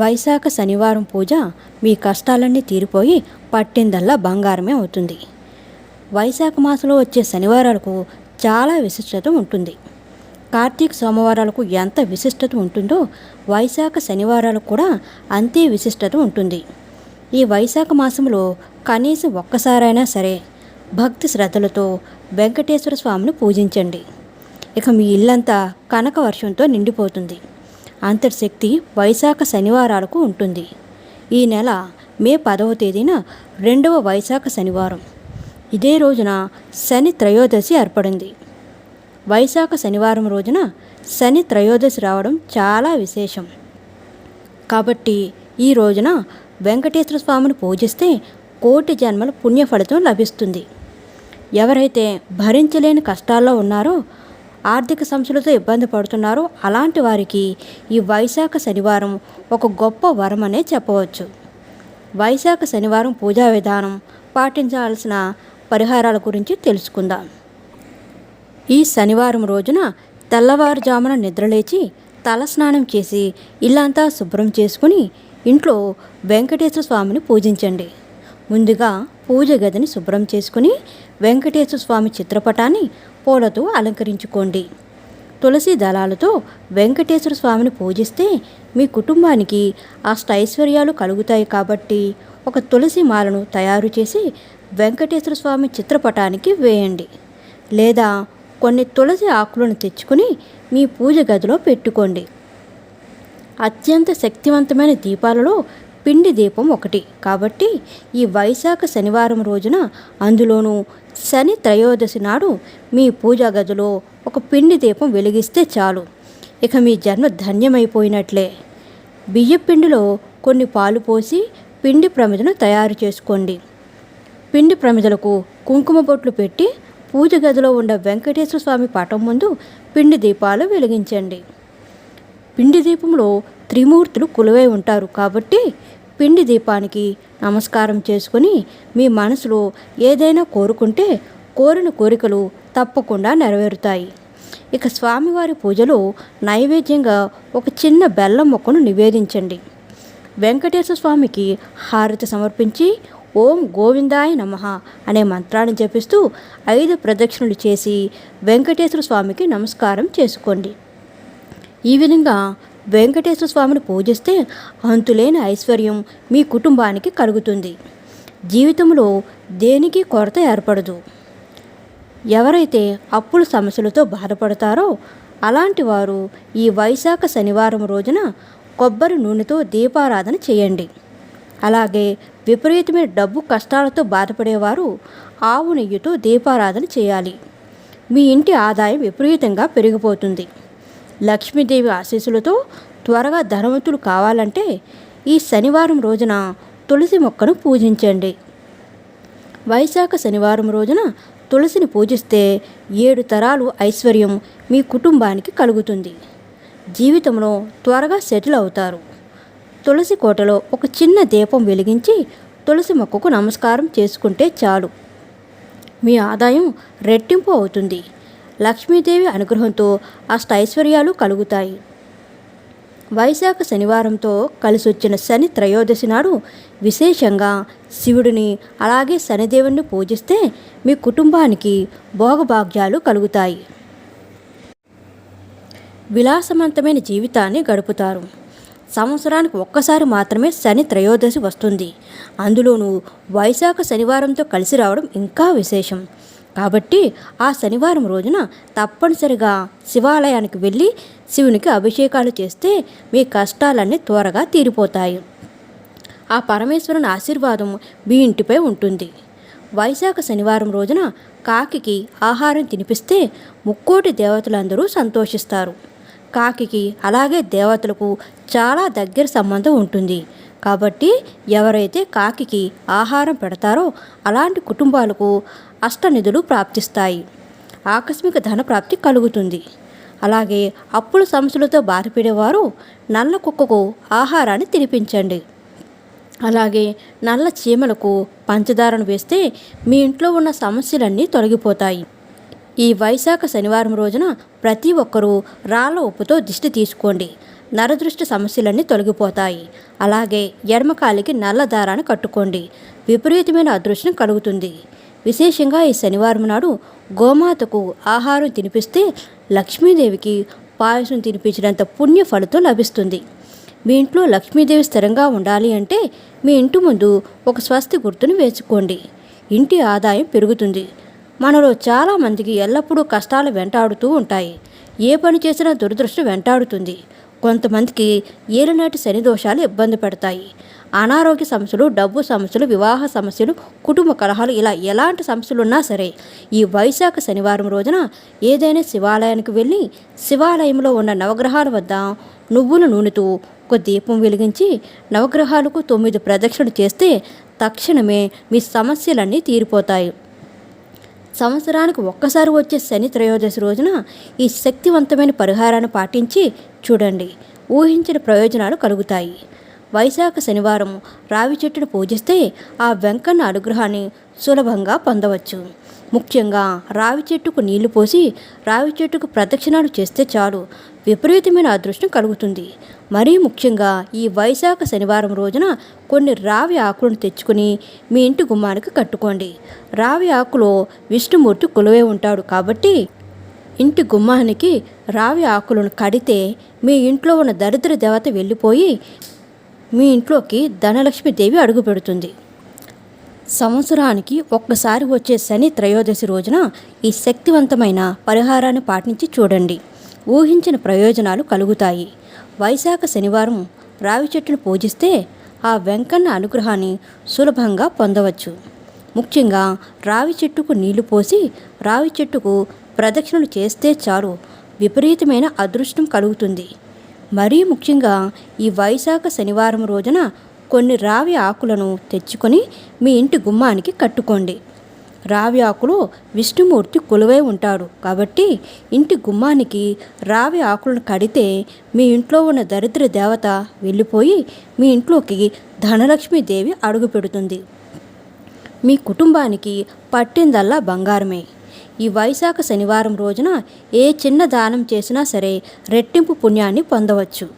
వైశాఖ శనివారం పూజ మీ కష్టాలన్నీ తీరిపోయి పట్టిందల్లా బంగారమే అవుతుంది. వైశాఖ మాసంలో వచ్చే శనివారాలకు చాలా విశిష్టత ఉంటుంది. కార్తీక సోమవారాలకు ఎంత విశిష్టత ఉంటుందో వైశాఖ శనివారాలకు కూడా అంతే విశిష్టత ఉంటుంది. ఈ వైశాఖ మాసంలో కనీసం ఒక్కసారైనా సరే భక్తి శ్రద్ధలతో వెంకటేశ్వర స్వామిని పూజించండి. ఇక మీ ఇల్లంతా కనక వర్షంతో నిండిపోతుంది. అంతటి శక్తి వైశాఖ శనివారాలకు ఉంటుంది. ఈ నెల మే పదవ తేదీన రెండవ వైశాఖ శనివారం. ఇదే రోజున శని త్రయోదశి ఏర్పడింది. వైశాఖ శనివారం రోజున శని త్రయోదశి రావడం చాలా విశేషం. కాబట్టి ఈ రోజున వెంకటేశ్వర స్వామిని పూజిస్తే కోటి జన్మల పుణ్య ఫలితం లభిస్తుంది. ఎవరైతే భరించలేని కష్టాల్లో ఉన్నారో ఆర్థిక సమస్యలతో ఇబ్బంది పడుతున్నారో. అలాంటి వారికి ఈ వైశాఖ శనివారం ఒక గొప్ప వరం అనే చెప్పవచ్చు. వైశాఖ శనివారం పూజా విధానం పాటించాల్సిన పరిహారాల గురించి తెలుసుకుందాం. ఈ శనివారం రోజున తెల్లవారుజామున నిద్రలేచి తలస్నానం చేసి ఇల్లంతా శుభ్రం చేసుకుని ఇంట్లో వెంకటేశ్వర స్వామిని పూజించండి. ముందుగా పూజ గదిని శుభ్రం చేసుకుని వెంకటేశ్వర స్వామి చిత్రపటాన్ని పూలతో అలంకరించుకోండి. తులసి దళాలతో వెంకటేశ్వర స్వామిని పూజిస్తే మీ కుటుంబానికి అష్టైశ్వర్యాలు కలుగుతాయి కాబట్టి ఒక తులసి మాలను తయారు చేసి వెంకటేశ్వర స్వామి చిత్రపటానికి వేయండి. లేదా కొన్ని తులసి ఆకులను తెచ్చుకుని మీ పూజ గదిలో పెట్టుకోండి. అత్యంత శక్తివంతమైన దీపాలలో పిండి దీపం ఒకటి. కాబట్టి ఈ వైశాఖ శనివారం రోజున అందులోనూ శని త్రయోదశి నాడు మీ పూజా గదిలో ఒక పిండి దీపం వెలిగిస్తే చాలు. ఇక మీ జన్మ ధన్యమైపోయినట్లే. బియ్య పిండిలో కొన్ని పాలు పోసి పిండి ప్రమిదను తయారు చేసుకోండి. పిండి ప్రమిదలకు కుంకుమ బొట్లు పెట్టి పూజ గదిలో ఉన్న వెంకటేశ్వర స్వామి పటం ముందు పిండి దీపాలు వెలిగించండి. పిండి దీపంలో త్రిమూర్తులు కొలువై ఉంటారు కాబట్టి పిండి దీపానికి నమస్కారం చేసుకుని మీ మనసులో ఏదైనా కోరుకుంటే కోరిన కోరికలు తప్పకుండా నెరవేరుతాయి. ఇక స్వామివారి పూజలో నైవేద్యంగా ఒక చిన్న బెల్లం మొక్కను నివేదించండి. వెంకటేశ్వర స్వామికి హారతి సమర్పించి ఓం గోవిందాయ నమః అనే మంత్రాన్ని జపిస్తూ ఐదు ప్రదక్షిణలు చేసి వెంకటేశ్వర స్వామికి నమస్కారం చేసుకోండి. ఈ విధంగా వెంకటేశ్వర స్వామిని పూజిస్తే అంతులేని ఐశ్వర్యం మీ కుటుంబానికి కలుగుతుంది. జీవితంలో దేనికి కొరత ఏర్పడదు. ఎవరైతే అప్పుల సమస్యలతో బాధపడతారో అలాంటి వారు ఈ వైశాఖ శనివారం రోజున కొబ్బరి నూనెతో దీపారాధన చేయండి. అలాగే విపరీతమైన డబ్బు కష్టాలతో బాధపడేవారు ఆవు నెయ్యితో దీపారాధన చేయాలి. మీ ఇంటి ఆదాయం విపరీతంగా పెరిగిపోతుంది. లక్ష్మీదేవి ఆశీస్సులతో త్వరగా ధనవంతులు కావాలంటే ఈ శనివారం రోజున తులసి మొక్కను పూజించండి. వైశాఖ శనివారం రోజున తులసిని పూజిస్తే ఏడు తరాలు ఐశ్వర్యం మీ కుటుంబానికి కలుగుతుంది. జీవితంలో త్వరగా సెటిల్ అవుతారు. తులసి కోటలో ఒక చిన్న దీపం వెలిగించి తులసి మొక్కకు నమస్కారం చేసుకుంటే చాలు. మీ ఆదాయం రెట్టింపు అవుతుంది. లక్ష్మీదేవి అనుగ్రహంతో అష్టైశ్వర్యాలు కలుగుతాయి. వైశాఖ శనివారంతో కలిసి వచ్చిన శని త్రయోదశి నాడు విశేషంగా శివుడిని అలాగే శనిదేవుని పూజిస్తే మీ కుటుంబానికి భోగభాగ్యాలు కలుగుతాయి. విలాసవంతమైన జీవితాన్ని గడుపుతారు. సంవత్సరానికి ఒక్కసారి మాత్రమే శని త్రయోదశి వస్తుంది. అందులోనూ వైశాఖ శనివారంతో కలిసి రావడం ఇంకా విశేషం. కాబట్టి ఆ శనివారం రోజున తప్పనిసరిగా శివాలయానికి వెళ్ళి శివునికి అభిషేకాలు చేస్తే మీ కష్టాలన్నీ త్వరగా తీరిపోతాయి. ఆ పరమేశ్వరుని ఆశీర్వాదం మీ ఇంటిపై ఉంటుంది. వైశాఖ శనివారం రోజున కాకికి ఆహారం తినిపిస్తే ముక్కోటి దేవతలందరూ సంతోషిస్తారు. కాకికి అలాగే దేవతలకు చాలా దగ్గర సంబంధం ఉంటుంది. కాబట్టి ఎవరైతే కాకికి ఆహారం పెడతారో అలాంటి కుటుంబాలకు అష్టనిధులు ప్రాప్తిస్తాయి. ఆకస్మిక ధన ప్రాప్తి కలుగుతుంది. అలాగే అప్పుల సమస్యలతో బాధపడేవారు నల్ల కుక్కకు ఆహారాన్ని తినిపించండి. అలాగే నల్ల చీమలకు పంచదారను వేస్తే మీ ఇంట్లో ఉన్న సమస్యలన్నీ తొలగిపోతాయి. ఈ వైశాఖ శనివారం రోజున ప్రతి ఒక్కరూ రాళ్ళ ఉప్పుతో దిష్టి తీసుకోండి. నరదృష్టి సమస్యలన్నీ తొలగిపోతాయి. అలాగే ఎడమకాలికి నల్ల దారాన్ని కట్టుకోండి. విపరీతమైన అదృష్టం కలుగుతుంది. విశేషంగా ఈ శనివారం నాడు గోమాతకు ఆహారం తినిపిస్తే లక్ష్మీదేవికి పాయసం తినిపించినంత పుణ్య ఫలితం లభిస్తుంది. మీ ఇంట్లో లక్ష్మీదేవి స్థిరంగా ఉండాలి అంటే మీ ఇంటి ముందు ఒక స్వస్తి గుర్తును వేసుకోండి. ఇంటి ఆదాయం పెరుగుతుంది. మనలో చాలామందికి ఎల్లప్పుడూ కష్టాలు వెంటాడుతూ ఉంటాయి. ఏ పని చేసినా దురదృష్టం వెంటాడుతుంది. కొంతమందికి ఏలినాటి శని దోషాలు ఇబ్బంది పెడతాయి. అనారోగ్య సమస్యలు డబ్బు సమస్యలు వివాహ సమస్యలు కుటుంబ కలహాలు ఇలా ఎలాంటి సమస్యలు ఉన్నా సరే ఈ వైశాఖ శనివారం రోజున ఏదైనా శివాలయానికి వెళ్ళి శివాలయంలో ఉన్న నవగ్రహాల వద్ద నువ్వుల నూనెతో ఒక దీపం వెలిగించి నవగ్రహాలకు తొమ్మిది ప్రదక్షిణలు చేస్తే తక్షణమే మీ సమస్యలన్నీ తీరిపోతాయి. సంవత్సరానికి ఒక్కసారి వచ్చే శని త్రయోదశి రోజున ఈ శక్తివంతమైన పరిహారాన్ని పాటించి చూడండి. ఊహించిన ప్రయోజనాలు కలుగుతాయి. వైశాఖ శనివారం రావి చెట్టును పూజిస్తే ఆ వెంకన్న అనుగ్రహాన్ని సులభంగా పొందవచ్చు. ముఖ్యంగా రావి చెట్టుకు నీళ్ళు పోసి రావి చెట్టుకు ప్రదక్షిణాలు చేస్తే చాలు విపరీతమైన అదృష్టం కలుగుతుంది. మరీ ముఖ్యంగా ఈ వైశాఖ శనివారం రోజున కొన్ని రావి ఆకులను తెచ్చుకుని మీ ఇంటి గుమ్మానికి కట్టుకోండి. రావి ఆకులో విష్ణుమూర్తి కొలువై ఉంటాడు కాబట్టి ఇంటి గుమ్మానికి రావి ఆకులను కడితే మీ ఇంట్లో ఉన్న దరిద్ర దేవత వెళ్ళిపోయి మీ ఇంట్లోకి ధనలక్ష్మీదేవి అడుగు పెడుతుంది. సంవత్సరానికి ఒక్కసారి వచ్చే శని త్రయోదశి రోజున ఈ శక్తివంతమైన పరిహారాన్ని పాటించి చూడండి. ఊహించిన ప్రయోజనాలు కలుగుతాయి. వైశాఖ శనివారం రావి చెట్టును పూజిస్తే ఆ వెంకన్న అనుగ్రహాన్ని సులభంగా పొందవచ్చు. ముఖ్యంగా రావి చెట్టుకు నీళ్ళు పోసి రావి చెట్టుకు ప్రదక్షిణలు చేస్తే చాలు. విపరీతమైన అదృష్టం కలుగుతుంది. మరీ ముఖ్యంగా ఈ వైశాఖ శనివారం రోజున కొన్ని రావి ఆకులను తెచ్చుకొని మీ ఇంటి గుమ్మానికి కట్టుకోండి. రావి ఆకులు విష్ణుమూర్తి కొలువై ఉంటాడు. కాబట్టి ఇంటి గుమ్మానికి రావి ఆకులను కడితే మీ ఇంట్లో ఉన్న దరిద్ర దేవత వెళ్ళిపోయి మీ ఇంట్లోకి ధనలక్ష్మీదేవి అడుగు పెడుతుంది. మీ కుటుంబానికి పట్టిందల్లా బంగారమే. ఈ వైశాఖ శనివారం రోజున ఏ చిన్న దానం చేసినా సరే రెట్టింపు పుణ్యాన్ని పొందవచ్చు.